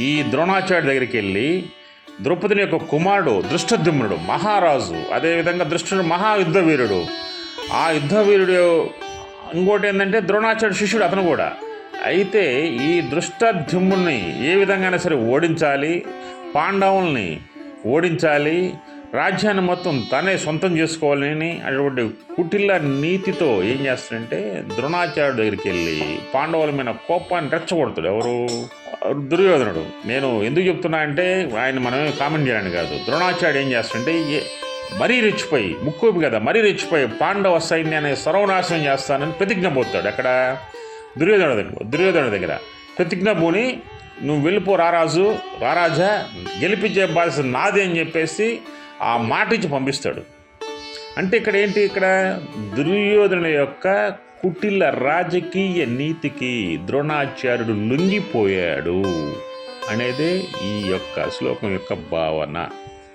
ఈ ద్రోణాచార్య దగ్గరికి వెళ్ళి ద్రౌపదిని యొక్క కుమారుడు దృష్టద్యుమ్నుడు మహారాజు అదేవిధంగా దృష్టుడు మహాయుద్ధ వీరుడు ఆ యుద్ధ వీరుడు ఇంకోటి ఏంటంటే ద్రోణాచార్య శిష్యుడు అతను కూడా. అయితే ఈ దృష్టద్యుమ్నుని ఏ విధంగానే సరే ఓడించాలి పాండవుల్ని ఓడించాలి రాజ్యాన్ని మొత్తం తనే సొంతం చేసుకోవాలని అటువంటి కుటిల నీతితో ఏం చేస్తాడంటే ద్రోణాచార్యుడి దగ్గరికి వెళ్ళి పాండవుల మీద కోపాన్ని రెచ్చగొడతాడు ఎవరు? దుర్యోధనుడు. నేను ఎందుకు చెప్తున్నా అంటే ఆయన మనం కామెంట్ చేయడానికి కాదు. ద్రోణాచార్యుడు ఏం చేస్తుంటే మరీ రెచ్చిపోయి ముక్కోపు కదా మరీ రెచ్చిపోయి పాండవ సైన్యాన్ని సర్వనాశనం చేస్తానని ప్రతిజ్ఞ పోతాడు. అక్కడ దుర్యోధన దగ్గర దుర్యోధనుడి దగ్గర. ప్రతిజ్ఞ పోని నువ్వు వెళ్ళిపో రారాజు రారాజా గెలిపించే బాధ్యత నాదే అని చెప్పేసి ఆ మాట ఇచ్చి పంపిస్తాడు. అంటే ఇక్కడ ఏంటి? ఇక్కడ దుర్యోధనుల యొక్క కుటిల రాజకీయ నీతికి ద్రోణాచార్యుడు లొంగిపోయాడు అనేది ఈ యొక్క శ్లోకం యొక్క భావన.